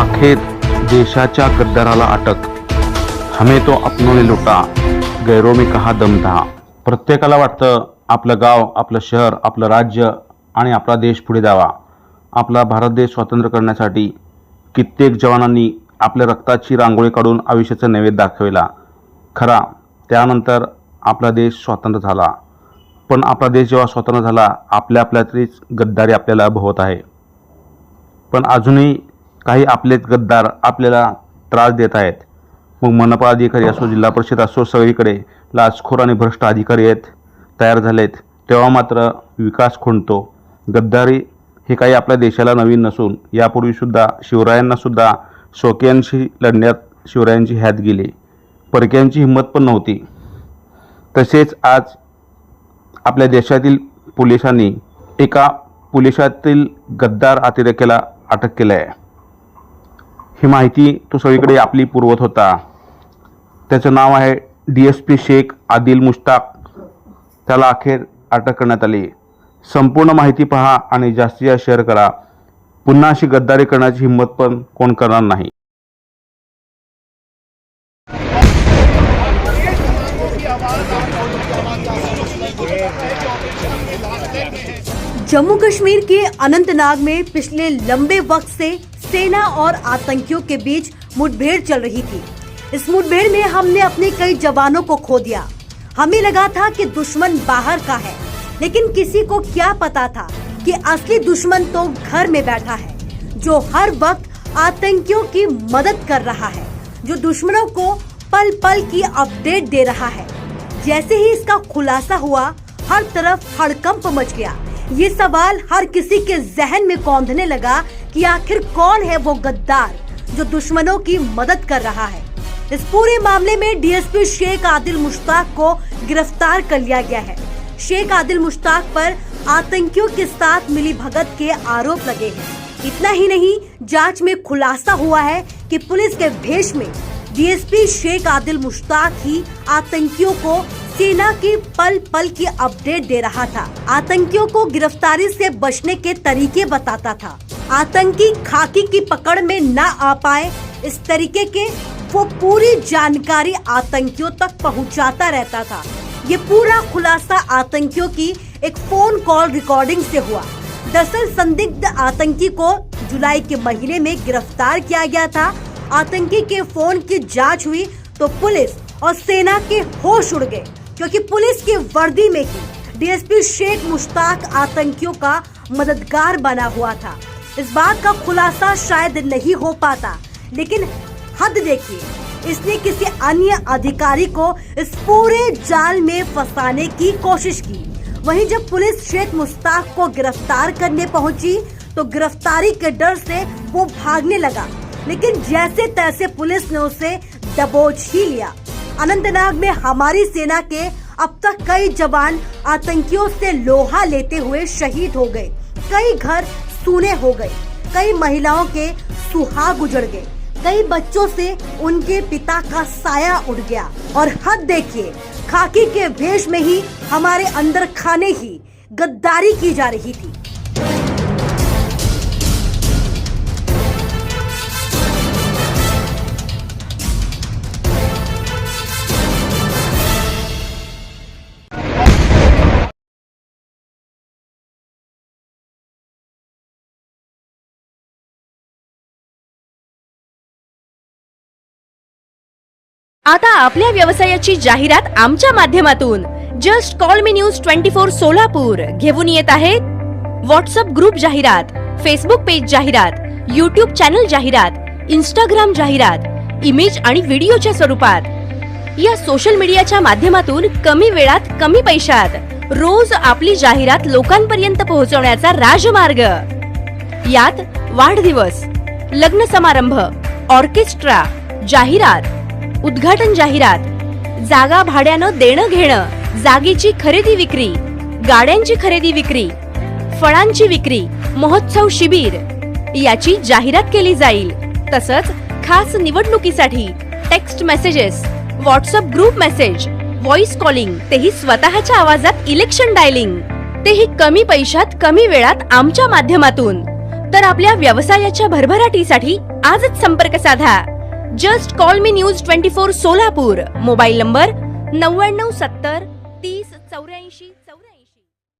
अखेर देशाच्या गद्दाराला अटक. हमें तो अपनोने लुटा. गैरो में कहा दम दहा प्रत्येकाला वाटतं आपलं गाव आपलं शहर आपलं राज्य आणि आपला देश पुढे जावा. आपला भारत देश स्वतंत्र करण्यासाठी कित्येक जवानांनी आपल्या रक्ताची रांगोळी काढून आयुष्याचा नैवेद्य दाखविला. खरा त्यानंतर आपला देश स्वतंत्र झाला. पण आपला देश जेव्हा स्वतंत्र झाला आपल्या आपल्यातलीच गद्दारी आपल्याला भोवत आहे. पण अजूनही काही आपलेच गद्दार आपल्याला त्रास देत आहेत. मग मनपा अधिकारी असो जिल्हा परिषद असो सगळीकडे लाचखोर आणि भ्रष्ट अधिकारी आहेत तयार झालेत. तेव्हा मात्र विकास खुंटतो. गद्दारी हे काही आपल्या देशाला नवीन नसून यापूर्वीसुद्धा शिवरायांनासुद्धा शोकियांशी लढण्यात शिवरायांची ह्यात गेली. परक्यांची हिंमत पण नव्हती. तसेच आज आपल्या देशातील पोलिसांनी एका पोलिसातील गद्दार अतिरेक्याला अटक केलं आहे. ही माहिती तो सगळीकडे आपली पुरवत होता. त्याचं नाव आहे D S P Sheikh Adil Mushtaq. त्याला अखेर अटक करण्यात आली. संपूर्ण माहिती पहा आणि जास्तीत जास्त शेअर करा. पुन्हा अशी गद्दारी करण्याची हिंमत पण कोण करणार नाही. जम्मू कश्मीर के अनंतनाग में पिछले लंबे वक्त से सेना और आतंकियों के बीच मुठभेड़ चल रही थी। इस मुठभेड़ में हमने अपने कई जवानों को खो दिया। हमें लगा था कि दुश्मन बाहर का है, लेकिन किसी को क्या पता था कि असली दुश्मन तो घर में बैठा है, जो हर वक्त आतंकियों की मदद कर रहा है, जो दुश्मनों को पल पल की अपडेट दे रहा है। जैसे ही इसका खुलासा हुआ, हर तरफ़ हड़कंप मच गया। ये सवाल हर किसी के जहन में कौंधने लगा कि आखिर कौन है वो गद्दार जो दुश्मनों की मदद कर रहा है? इस पूरे मामले में डीएसपी शेख आदिल मुश्ताक को गिरफ़्तार कर लिया गया है। शेख आदिल मुश्ताक पर आतंकियों के साथ मिली भगत के आरोप लगे हैं। इतना ही नहीं, जाँच में खुलासा हुआ है कि पुलिस के भेष में डीएसपी शेख आदिल मुश्ताक ही आतंकियों को सेना की पल पल की अपडेट दे रहा था। आतंकियों को गिरफ्तारी से बचने के तरीके बताता था। आतंकी खाकी की पकड़ में न आ पाए, इस तरीके के वो पूरी जानकारी आतंकियों तक पहुंचाता रहता था। ये पूरा खुलासा आतंकियों की एक फ़ोन कॉल रिकॉर्डिंग से हुआ। दरअसल संदिग्ध आतंकी को जुलाई के महीने में गिरफ़्तार किया गया था। आतंकी के फ़ोन की जाँच हुई तो पुलिस और सेना के होश उड़ गए, क्योंकि पुलिस की वर्दी में ही डीएसपी शेख मुश्ताक आतंकियों का मददगार बना हुआ था। इस बात का खुलासा शायद नहीं हो पाता, लेकिन हद देखिए, इसने किसी अन्य अधिकारी को इस पूरे जाल में फंसाने की कोशिश की। वहीं जब पुलिस शेख मुश्ताक को गिरफ़्तार करने पहुँची तो गिरफ्तारी के डर से वो भागने लगा। लेकिन जैसे तैसे पुलिस ने उसे दबोच ही लिया। अनंतनाग में हमारी सेना के अब तक कई जवान आतंकियों से लोहा लेते हुए शहीद हो गए। कई घर सूने हो गए। कई महिलाओं के सुहाग उजड़ गए। कई बच्चों से उनके पिता का साया उड़ गया। और हद देखिए, खाकी के भेष में ही हमारे अंदर खाने ही गद्दारी की जा रही थी। आता आपल्या व्यवसायाची जाहिरात आमच्या माध्यमातून. Just call me news twenty four Solapur. घेऊन येत आहेत व्हॉट्सअप ग्रुप जाहिरात फेसबुक पेज जाहिरात युट्यूब चॅनल जाहिरात इंस्टाग्राम जाहिरात इमेज आणि व्हिडिओच्या स्वरूपात. या सोशल मीडियाच्या माध्यमातून कमी वेळात कमी पैशात रोज आपली जाहिरात लोकांपर्यंत पोहोचवण्याचा राजमार्ग. यात वाढदिवस लग्न समारंभ ऑर्केस्ट्रा जाहिरात उद्घाटन जाहिरात. जागा भाड्यानं देणं घेणं जागेची खरेदी विक्री गाड्यांची खरेदी विक्री फळांची विक्री महोत्सव शिबिर याची जाहिरात केली जाईल. तसंच खास निवडणुकीसाठी text messages WhatsApp group message voice calling तेही स्वतःच्या आवाजात इलेक्शन डायलिंग. तेही कमी पैशात कमी वेळात आमच्या माध्यमातून. तर आपल्या व्यवसायाच्या भरभराटीसाठी आजच संपर्क साधा. Just call me news twenty four Solapur mobile number नव्याण्णव सत्तर तीस चौऱ्याऐंशी